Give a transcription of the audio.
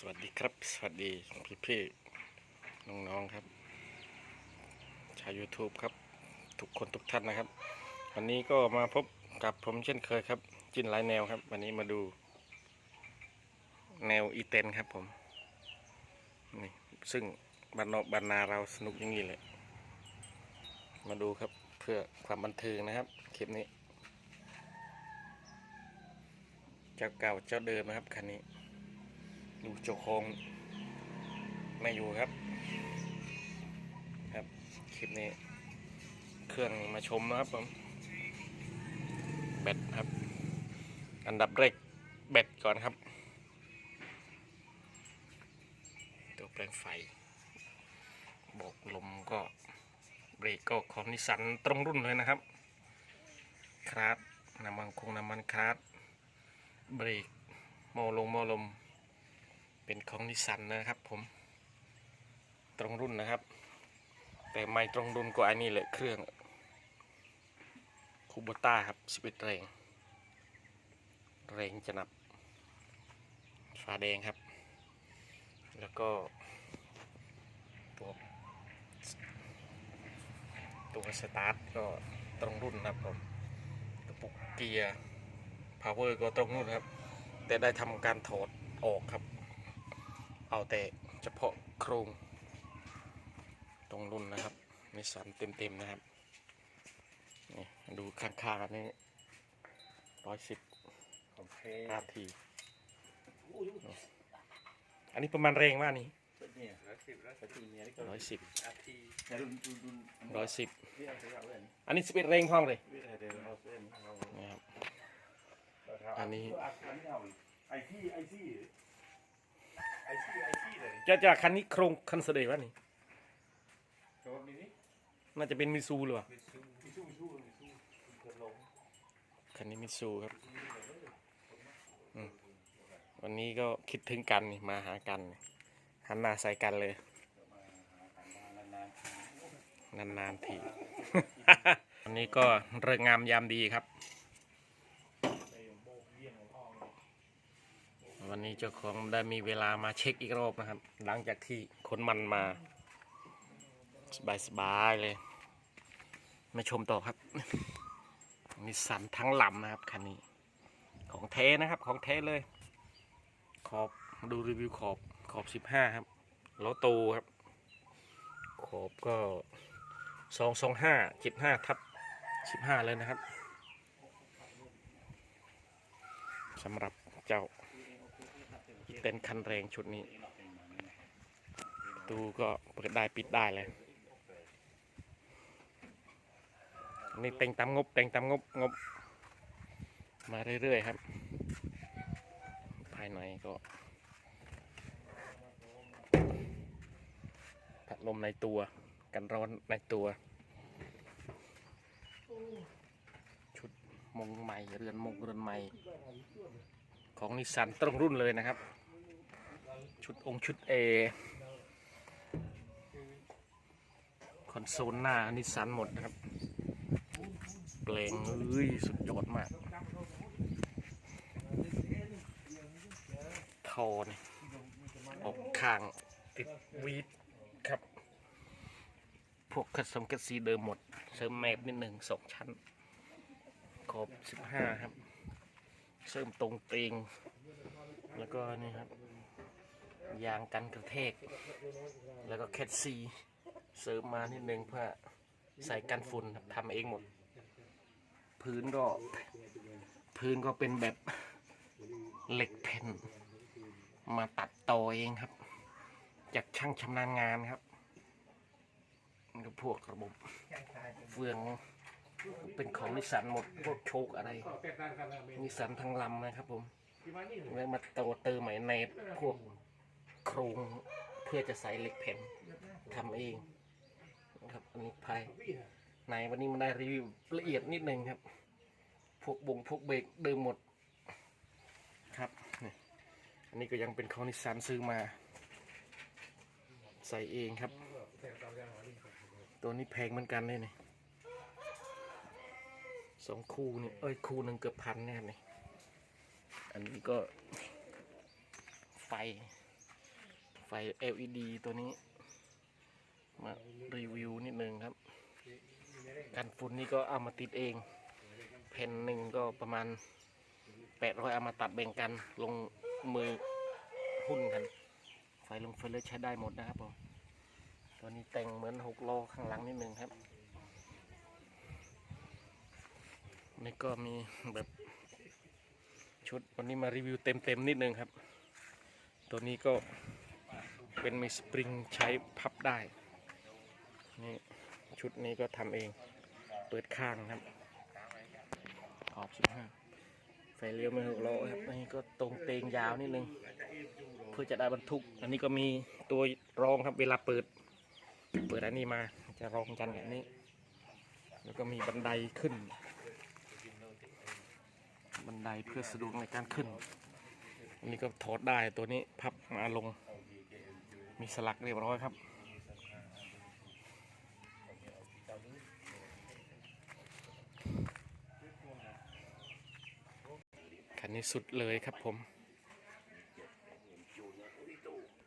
สวัสดีครับ สวัสดีพี่พี่ๆน้องๆครับ ชาว YouTube ครับ ทุกคนทุกท่านนะครับ วันนี้ก็มาพบกับผมเช่นเคยครับ จินหลายแนวครับ วันนี้มาดู แนวอีเตนครับผม นี่ ซึ่งบรรนอกบรรนาเราสนุกอย่างนี้เลย มาดูครับเพื่อความบันเทิงนะครับ คลิปนี้ เจ้าเก่าเจ้าเดิมนะครับคันนี้ ดูเจ้าของไม่อยู่ครับ ครับ คลิปนี้ เครื่องมาชมนะครับผมแบตครับ อันดับแรกแบตก่อนครับ ตัวแปลงไฟ บอกลมก็เบรกก็ของนิสันตรงรุ่นเลยนะครับคราดน้ำมันคงน้ำมันคราดเบรกโมลงโมลม เป็นของนิสันนะครับผม ตรงรุ่นนะครับ แต่ไม่ตรงรุ่นกว่าอันนี้เลยเครื่องคูโบต้าครับ11แรง แรงจะนับฟ้าแดงครับ แล้วก็ตัวตัวสตาร์ทก็ตรงรุ่นนะครับผมกระปุกเกียร์พาวเวอร์ก็ตรงรุ่นครับ แต่ได้ทำการถอดออกครับ เอาแต่เฉพาะโครงตรงรุ่นนะครับนิสสันเต็มๆนะครับนี่ดูข้างๆอันนี้ร้อยสิบโอเคอาทีอันนี้ประมาณแรงมากนี่เนี่ยร้อยสิบร้อยสิบเนี่ยนี่ก็ร้อยสิบอาทีเนี่ยรุ่นรุ่นรุ่นร้อยสิบเรียกอะไรเว้ยอันนี้สิบเอ็ดแรงห้องเลยเรียกอะไรเดี๋ยวเราเส้นเรานะครับเราอันนี้อันนี้เอาไอที่ไอที่ ไอที่ไอที่เลยจะจะคันนี้โครงคันเสดวะนี่โจมนี่นี่น่าจะเป็นมิซูหรือเปล่ามิซูมิซูมิซูมิซูเกิดลงคันนี้มิซูครับอืมวันนี้ก็คิดถึงกันนี่มาหากันนี่หันหน้าใส่กันเลยนานๆนานๆที วันนี้ก็เริงงามยามดีครับันนี้เจ้าของได้มีเวลามาเช็คอีกรอบนะครับ หลังจากที่ขนมันมา สบายๆเลย มาชมต่อครับนิสสันทั้งลำนะครับคันนี้ ของเทนะครับของเทเลย ขอบดูรีวิวขอบขอบสิบห้าครับโลโตครับ ขอบก็สองสองห้าเจ็ดห้าทับสิบห้าเลยนะครับสำหรับเจ้า เต็นคันแรงชุดนี้ ตูก็เปิดได้ปิดได้เลยนนี่แต่งตามงบแต่งตามงบงบ มาเรื่อย ๆ ครับ ภายในก็พัดลมในตัวกันร้อนในตัว ชุดมงใหม่ เรือนมงเรือนใหม่ ของนิสสันตรงรุ่นเลยนะครับ ชุดองค์ชุดเอคอนโซลหน้านิสสันหมดนะครับเปลงเอ้ยสุดยอดมากทอนออกข้างติดวีดครับ พวกคัดสมกัดสีเดิมหมด เสริมแมบนิดหนึ่งสองชั้นขอบสิบห้าครับ เสริมตรงเตียงแล้วก็นี่ครับ ยางกันกระแทก แล้วก็แคดซีเสริมมานิดนึงเพื่อใส่กันฝุ่นครับทำเองหมด พื้นก็ พื้นก็เป็นแบบเหล็กแผ่น มาตัดต่อเองครับ จากช่างชำนาญงานครับก็พวกระบบเฟืองเป็นของนิสันหมดพวกโชคอะไรนิสันทั้งลำนะครับผมแล้วมาโตเติมใหม่ในพวก โครงเพื่อจะใส่เหล็กแผ่นทำเองนะครับอันนี้ภายในวันนี้มันได้รีวิวละเอียดนิดนึงครับ พวกบงพวกเบรกเดิมหมดครับนี่อันนี้ก็ยังเป็นของนิสสันซื้อมา ใส่เองครับ ตัวนี้แพงเหมือนกันเลยนี่สองคู่นี่เอ้ยคู่หนึ่งเกือบพันแน่นี่อันนี้ก็ไฟ ไฟ LED ตัวนี้ มารีวิวนิดนึงครับ กันฝุ่นนี่ก็เอามาติดเองแผ่นหนึ่งก็ประมาณ 800เอามาตัดแบ่งกันลงมือหุ้นกัน ไฟลงไฟเลยใช้ได้หมดนะครับผมตัวนี้แต่งเหมือนหกล้อข้างหลังนิดนึงครับ นี่ก็มีแบบชุดวันนี้มารีวิวเต็มๆนิดนึงครับ ตัวนี้ก็ เป็นมีสปริงใช้พับได้นี่ชุดนี้ก็ทำเองเปิดข้างครับขอบสิบห้าไฟเลี้ยวไม่หกล้อครับอันนี้ก็ตรงเตงยาวนิดนึงเพื่อจะได้บรรทุก อันนี้ก็มีตัวรองครับเวลาเปิด เปิดอันนี้มาจะรองกันแบบนี้ แล้วก็มีบันไดขึ้น บันไดเพื่อสะดวกในการขึ้น อันนี้ก็ถอดได้ตัวนี้พับมาลง มีสลักเรียบร้อยครับ คันนี้สุดเลยครับผม